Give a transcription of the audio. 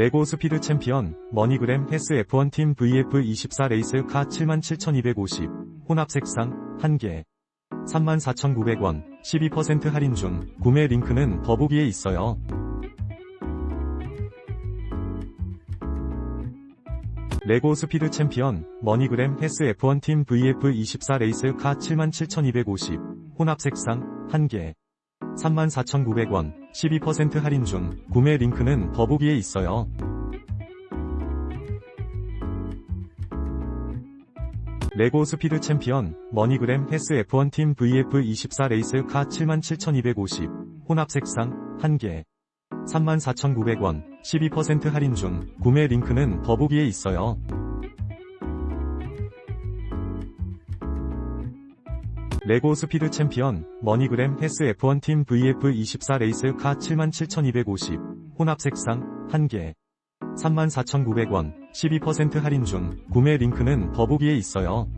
레고 스피드 챔피언, 머니그램 헬스 F1 팀 VF24 레이스 카 77,250, 혼합 색상, 1개. 34,900원, 12% 할인 중, 구매 링크는 더보기에 있어요. 레고 스피드 챔피언, 머니그램 헬스 F1 팀 VF24 레이스 카 77,250, 혼합 색상, 1개. 34,900원, 12% 할인 중, 구매 링크는 더보기에 있어요. 레고 스피드 챔피언, 머니그램 헬스 F1 팀 VF24 레이스 카 77,250, 혼합 색상, 1개. 34,900원, 12% 할인 중, 구매 링크는 더보기에 있어요. 레고 스피드 챔피언, 머니그램 헬스 F1 팀 VF24 레이스 카 77,250, 혼합 색상, 1개. 34,900원, 12% 할인 중, 구매 링크는 더보기에 있어요.